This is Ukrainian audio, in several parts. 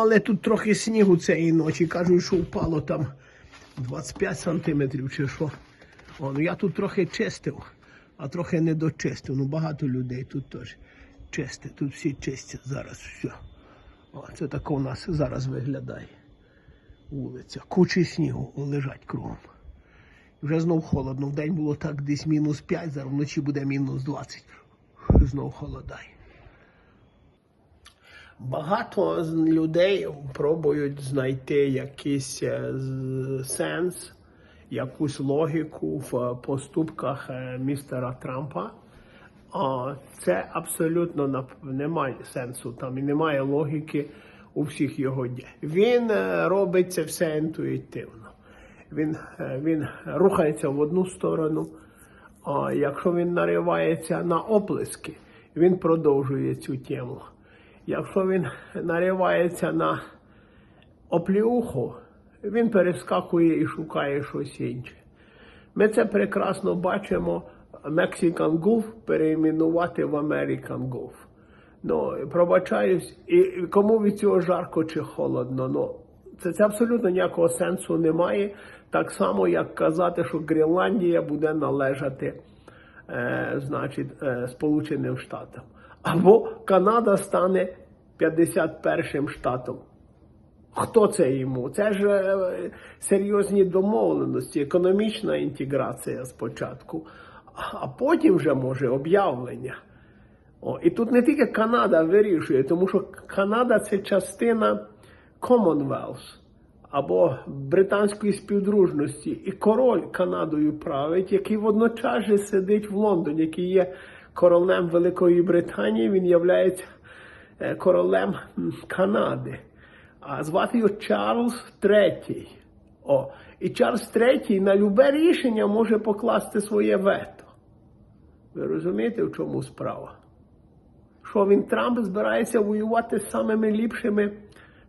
Але тут трохи снігу цієї ночі. Кажуть, що впало там 25 сантиметрів чи що. О, ну я тут трохи чистив, а трохи не дочистив. Ну багато людей тут теж чистить. Тут всі чистять зараз все. О, це так у нас зараз виглядає. Вулиця. Кучі снігу лежать кругом. Вже знов холодно. Вдень було так десь мінус 5, зараз вночі буде мінус 20. Знов холодає. Багато людей пробують знайти якийсь е, сенс, якусь логіку в поступках е, містера Трампа. А це абсолютно немає сенсу там і немає логіки у всіх його діях. Він е, робить це все інтуїтивно. Він, він рухається в одну сторону. А якщо він наривається на оплески, він продовжує цю тему. Якщо він наривається на опліуху, він перескакує і шукає щось інше. Ми це прекрасно бачимо. Mexican Gulf перейменувати в American Gulf. Ну, пробачаюсь, і кому від цього жарко чи холодно. Ну, це, це абсолютно ніякого сенсу немає. Так само, як казати, що Гренландія буде належати е, значить, е, Сполученим Штатам. Або Канада стане 51 штатом. Хто це йому? Це ж е, серйозні домовленості, економічна інтеграція спочатку, а потім вже може об'явлення. О, і тут не тільки Канада вирішує, тому що Канада це частина Commonwealth або британської співдружності. І король Канадою править, який водночас же сидить в Лондоні, який є королем Великої Британії, він є королем Канади. А звати його Чарльз III. О, і Чарльз III на любе рішення може покласти своє вето. Ви розумієте, в чому справа? Що він Трамп збирається воювати з самими ліпшими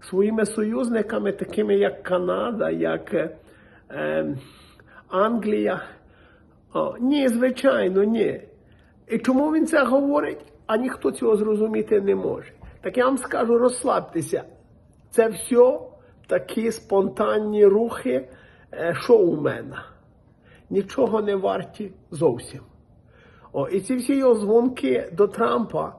своїми союзниками, такими як Канада, як е, е, Англія. О, ні, звичайно, ні. І чому він це говорить? А ніхто цього зрозуміти не може. Так я вам скажу, розслабтеся. Це все такі спонтанні рухи е, шоумена. Нічого не варті зовсім. О, і ці всі його дзвонки до Трампа,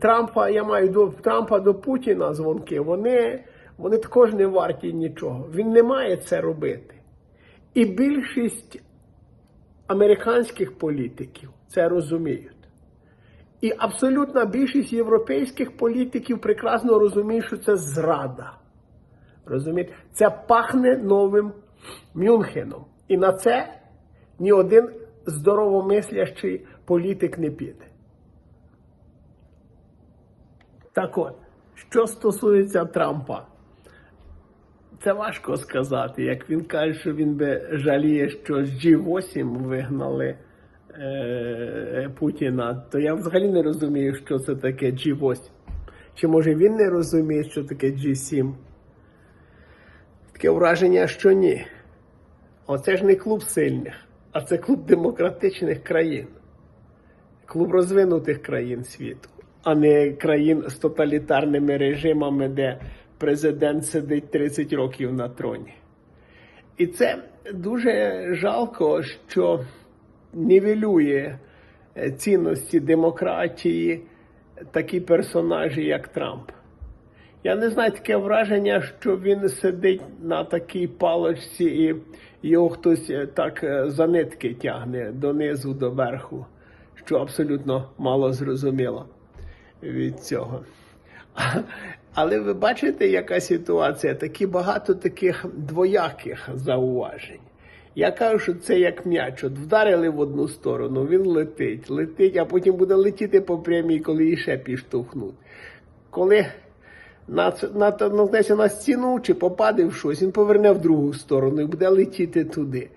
Трампа, я маю до Трампа до Путіна дзвонки, вони, вони також не варті нічого. Він не має це робити. І більшість американських політиків це розуміють. І абсолютна більшість європейських політиків прекрасно розуміє, що це зрада. Розумієте? Це пахне новим Мюнхеном. І на це ні один здоровомислящий політик не піде. Так от, що стосується Трампа, це важко сказати. Як він каже, що він би жаліє, що з G8 вигнали е, Путіна, то я взагалі не розумію, що це таке G8. Чи може він не розуміє, що таке G7? Таке враження, що ні. Оце ж не клуб сильних, а це клуб демократичних країн, клуб розвинутих країн світу, а не країн з тоталітарними режимами, де президент сидить 30 років на троні. І це дуже жалко, що нівелює е, цінності демократії такі персонажі, як Трамп. Я не знаю таке враження, що він сидить на такій палочці і його хтось е, так е, за нитки тягне донизу до верху, що абсолютно мало зрозуміло від цього. Але ви бачите, яка ситуація? Такі багато таких двояких зауважень. Я кажу, що це як м'яч. От вдарили в одну сторону, він летить, летить, а потім буде летіти по прямій, коли її ще підштовхнуть. Коли на, на, наткнеться на стіну чи попаде в щось, він поверне в другу сторону і буде летіти туди.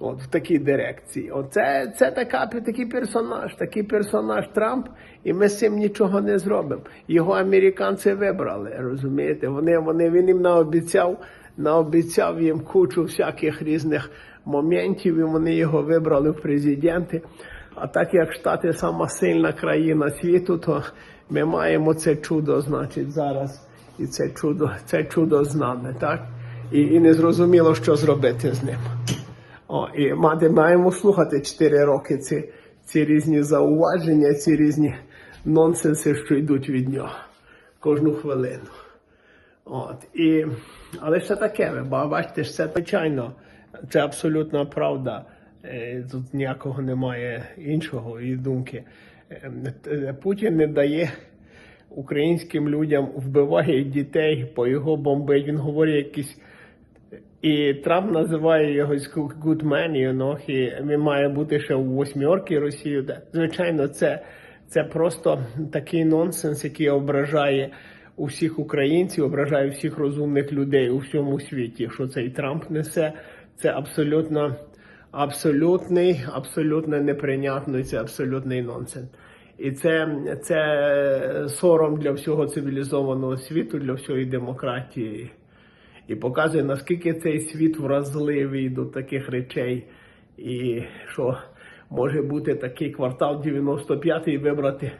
От, в такій дирекції. Оце це така, такий персонаж, такий персонаж Трамп, і ми з цим нічого не зробимо. Його американці вибрали, розумієте? Вони, вони, він їм наобіцяв, наобіцяв їм кучу всяких різних моментів, і вони його вибрали в президенти. А так як Штати сама сильна країна світу, то ми маємо це чудо, значить, зараз і це чудо, це чудо з нами, так? І, і не зрозуміло, що зробити з ним. О, і мати, маємо слухати 4 роки ці, ці різні зауваження, ці різні нонсенси, що йдуть від нього кожну хвилину. От, і, але ще таке, ви бачите, це звичайно, це абсолютна правда. Е, Тут ніякого немає іншого і думки. Е, Путін не дає українським людям, вбиває дітей, по його бомбить. Він говорить якісь. І Трамп називає його good man, you know, і він має бути ще у восьмірки Росію. Звичайно, це, це просто такий нонсенс, який ображає усіх українців, ображає всіх розумних людей у всьому світі. Що цей Трамп несе, це абсолютно абсолютний, абсолютно неприйнятний, це абсолютний нонсенс. І це, це сором для всього цивілізованого світу, для всієї демократії і показує, наскільки цей світ вразливий до таких речей, і що може бути такий квартал 95-й вибрати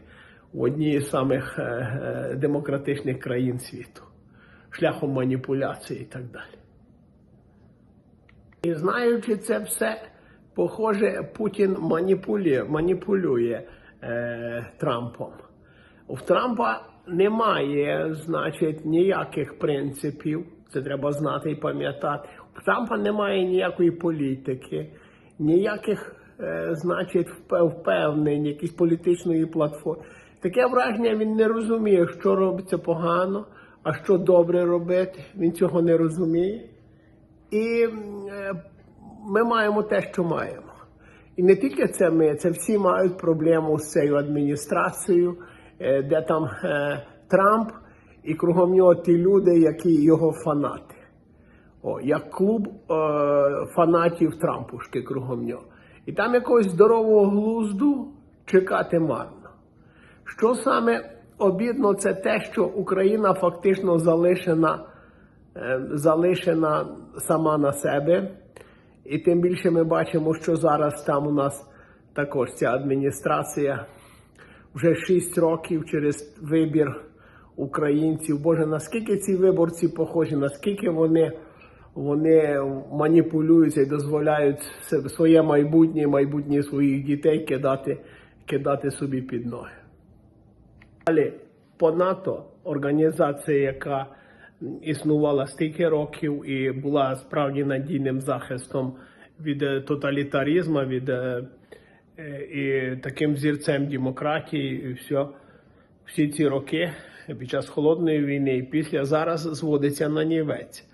в одній з самих е, е, демократичних країн світу, шляхом маніпуляції і так далі. І знаючи це все, похоже, Путін маніпулює, маніпулює е, Трампом. У Трампа немає, значить, ніяких принципів. Це треба знати і пам'ятати. У Трампа немає ніякої політики, ніяких, е, значить, впевнень, якісь політичної платформи. Таке враження він не розуміє, що робиться погано, а що добре робити. Він цього не розуміє. І е, ми маємо те, що маємо. І не тільки це ми, це всі мають проблему з цією адміністрацією, е, де там е, Трамп і кругом нього ті люди, які його фанати. О, як клуб е, фанатів Трампушки кругом нього. І там якогось здорового глузду чекати марно. Що саме обідно, це те, що Україна фактично залишена, е, залишена сама на себе. І тим більше ми бачимо, що зараз там у нас також ця адміністрація вже 6 років через вибір українців. Боже, наскільки ці виборці похожі, наскільки вони, вони маніпулюються і дозволяють своє майбутнє, майбутнє своїх дітей кидати, кидати собі під ноги. Далі по НАТО організація, яка існувала стільки років і була справді надійним захистом від е, тоталітаризму, від е, е, і таким зірцем демократії, і все, всі ці роки під час холодної війни і після зараз зводиться на нівець.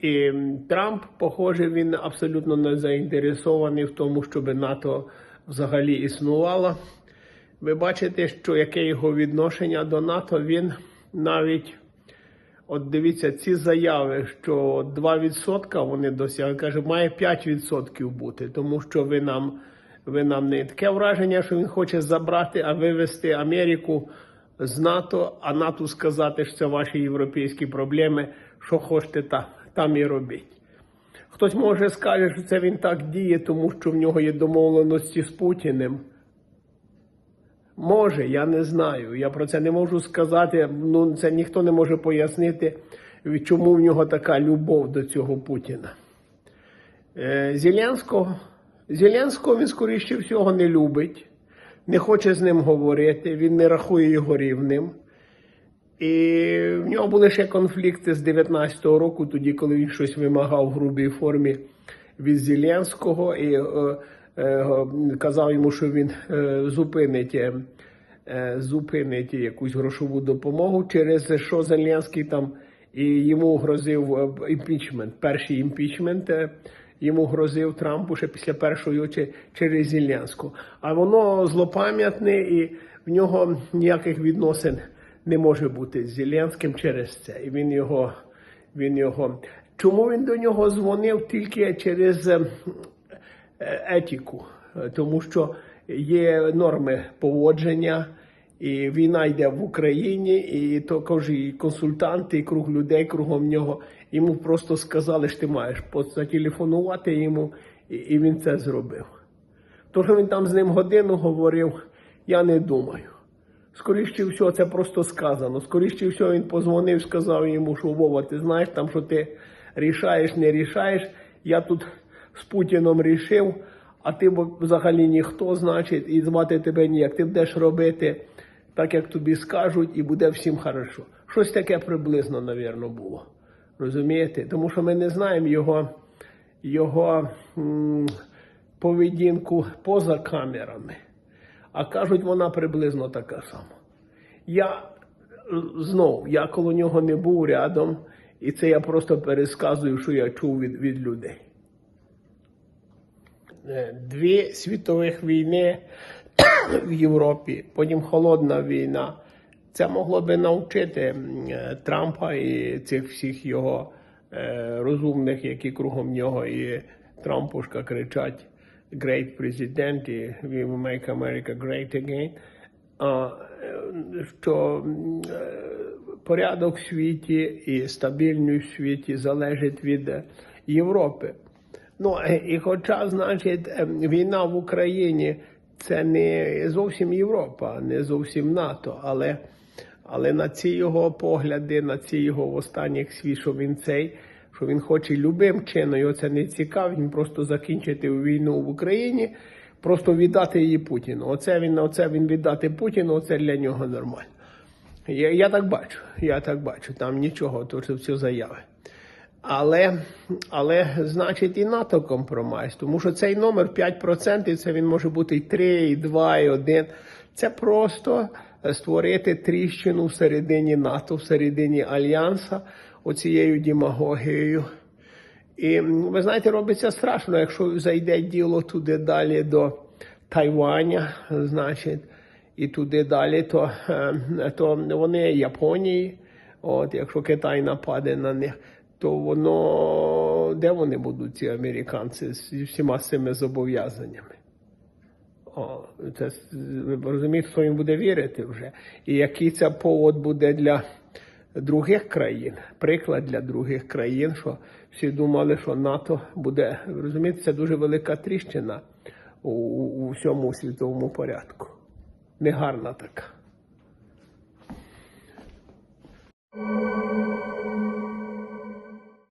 І Трамп, похоже, він абсолютно не заінтересований в тому, щоб НАТО взагалі існувало. Ви бачите, що яке його відношення до НАТО, він навіть, от дивіться, ці заяви, що 2% вони досягли, каже, має 5% бути, тому що ви нам, ви нам не таке враження, що він хоче забрати, а вивести Америку з НАТО, а НАТО сказати, що це ваші європейські проблеми, що хочете там, там і робіть. Хтось може скаже, що це він так діє, тому що в нього є домовленості з Путіним. Може, я не знаю. Я про це не можу сказати. Ну, це ніхто не може пояснити, чому в нього така любов до цього Путіна. Е, Зеленського, Зеленського він, скоріше всього, не любить, не хоче з ним говорити, він не рахує його рівним. І в нього були ще конфлікти з 19-го року, тоді, коли він щось вимагав в грубій формі від Зеленського і е, е, казав йому, що він е, зупинить, е, е, зупинить якусь грошову допомогу, через що Зеленський там і йому грозив е, імпічмент, перший імпічмент. Йому грозив Трампу ще після першої очі через Зеленську. А воно злопам'ятне і в нього ніяких відносин не може бути з Зеленським через це. І він його, він його. Чому він до нього дзвонив тільки через е, е, етику? Е, Тому що є норми поводження, і війна йде в Україні, і також і консультанти, і круг людей кругом нього. Йому просто сказали, що ти маєш зателефонувати йому, і, він це зробив. То, що він там з ним годину говорив, я не думаю Скоріше всього, це просто сказано. Скоріше всього, він позвонив, сказав йому, що Вова, ти знаєш там, що ти рішаєш, не рішаєш. Я тут з Путіном рішив, а ти взагалі ніхто, значить, і звати тебе ніяк. Ти будеш робити так, як тобі скажуть, і буде всім хорошо. Щось таке приблизно, навірно, було. Розумієте? Тому що ми не знаємо його, його поведінку поза камерами. А кажуть, вона приблизно така сама. Я знов, я коло нього не був рядом, і це я просто пересказую, що я чув від, від людей. Е, Дві світових війни в Європі, потім холодна війна. Це могло би навчити е, Трампа і цих всіх його е, розумних, які кругом нього і Трампушка кричать Great President і We will make America great again. Е, що порядок в світі і стабільність в світі залежить від Європи. Ну і хоча, значить, е, війна в Україні це не зовсім Європа, не зовсім НАТО, але, але на ці його погляди, на ці його в останніх свій, що він цей, що він хоче любим чином, його це не цікавить, він просто закінчити війну в Україні, просто віддати її Путіну. Оце він, оце він віддати Путіну, оце для нього нормально. Я, я так бачу, я так бачу, там нічого, то це все заяви. Але, але значить і НАТО компроміс, тому що цей номер 5%, це він може бути і 3, і 2, і 1. Це просто створити тріщину всередині НАТО, всередині Альянса, оцією демагогією. І ви знаєте, робиться страшно, якщо зайде діло туди далі до Тайваня, значить, і туди далі, то, е, то вони Японії. От, якщо Китай нападе на них, то воно де вони будуть, ці американці, з всіма цими зобов'язаннями? О, це розумієте, хто їм буде вірити вже. І який це повод буде для других країн, приклад для других країн, що всі думали, що НАТО буде. Розумієте, це дуже велика тріщина у, у всьому світовому порядку. Негарна така.